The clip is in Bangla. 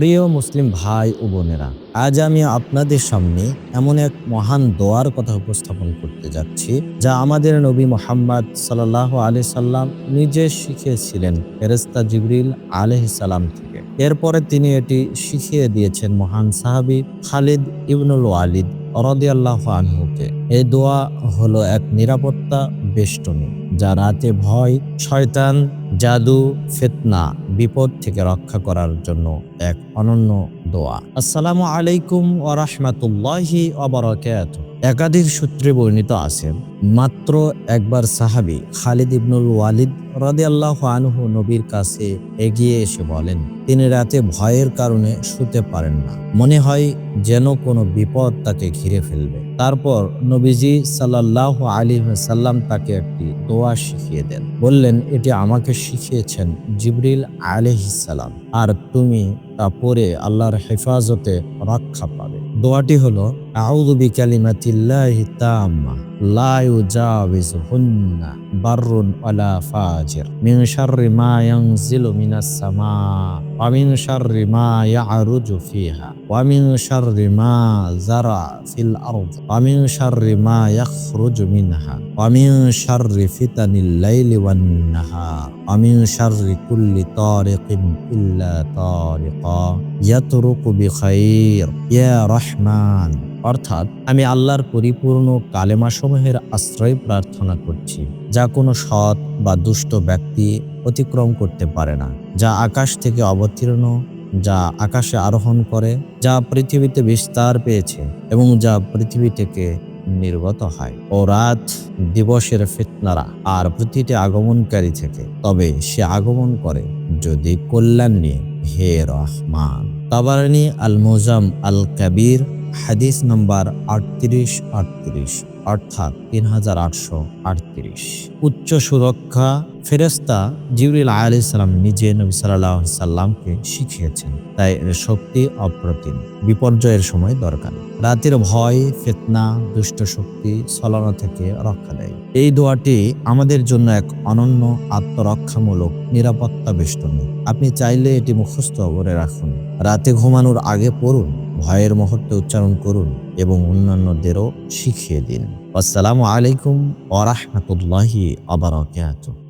প্রিয় মুসলিম ভাই ও বোনেরা, আজ আমি আপনাদের সামনে এমন এক মহান দোয়ার কথা উপস্থাপন করতে যাচ্ছি, যা আমাদের নবী মোহাম্মদ সাল্লাহ আলি সাল্লাম নিজে শিখিয়েছিলেন ফেরেস্তা জিবরিল আলহ সালাম থেকে। এরপরে তিনি এটি শিখিয়ে দিয়েছেন মহান সাহাবি খালিদ ইবনুল ওয়ালিদ রদিয়াল্লাহ আনহুকে। এই দোয়া হলো এক নিরাপত্তা বেষ্টনী, যা রাতে ভয়, শয়তান জাদু, ফিতনা, বিপদ থেকে রক্ষা করার জন্য এক অনন্য দোয়া। আসসালামু আলাইকুম ও রাহমাতুল্লাহি ওয়া বারাকাতুহু। একাধিক সূত্রে বর্ণিত আছেন মাত্র একবার সাহাবী খালিদ ইবনুল ওয়ালিদ রাদে আল্লাহ আনহু নবীর কাছে এগিয়ে এসে বলেন, তিনি রাতে ভয়ের কারণে শুতে পারেন না। মনে হয় যেন কোনো বিপদ তাকে ঘিরে ফেলবে। তারপর নবীজি সাল্লাহ আলী সাল্লাম তাকে একটি দোয়া শিখিয়ে দেন, বললেন, এটি আমাকে শিখিয়েছেন জিবরিল আলহিসাল্লাম আর তুমি তা পরে আল্লাহর হেফাজতে রক্ষা পাবে। দোয়াটি হলো أعوذ بكلمة الله التامة. لا يجاوزهن بر ولا فاجر. من شر ما ينزل من السماء ومن شر ما يعرج فيها ومن شر ما زرع في الأرض ومن شر ما يخرج منها ومن شر فتن الليل والنهار ومن شر كل طارق إلا طارقا. يترك بخير. يا رحمن. অর্থাৎ আমি আল্লাহর পরিপূর্ণ কালেমাসমূহের আশ্রয় প্রার্থনা করছি, যা কোনো সৎ বা দুষ্ট ব্যক্তি অতিক্রম করতে পারে না, যা আকাশ থেকে অবতীর্ণ, যা আকাশে আরোহণ করে, যা পৃথিবীতে বিস্তার পেয়েছে এবং যা পৃথিবী থেকে নির্গত হয়। ও রাত দিবসের ফিতনারা আর প্রতিটি আগমনকারী থেকে, তবে সে আগমন করে যদি কল্যাণ নিয়ে। হে রহমান। তাবারানি আল মোজাম আল কাবির হাদিস নম্বর আটত্রিশ আটত্রিশ, অর্থাৎ তিন হাজার আটশো আটত্রিশ। উচ্চ সুরক্ষা ফেরেস্তা জিবরিল আলি সাল্লাম নিজে নবী সাল্লাহ সাল্লামকে শিখিয়েছেন। তাই এর শক্তি অপ্রতিম, বিপর্যয়ের সময় দরকার। রাতের ভয়, ফেতনা, দুষ্ট শক্তি ছলনা থেকে রক্ষা দেয়। এই দোয়াটি আমাদের জন্য এক অনন্য আত্মরক্ষামূলক নিরাপত্তা বেষ্টনী আপনি চাইলে এটি মুখস্থ করে রাখুন। রাতে ঘুমানোর আগে পড়ুন। ভয়ের মুহূর্তে উচ্চারণ করুন এবং অন্যান্যদেরও শিখিয়ে দিন। আসসালামু আলাইকুম ওরহমতুল্লাহি আবরাকাতুহ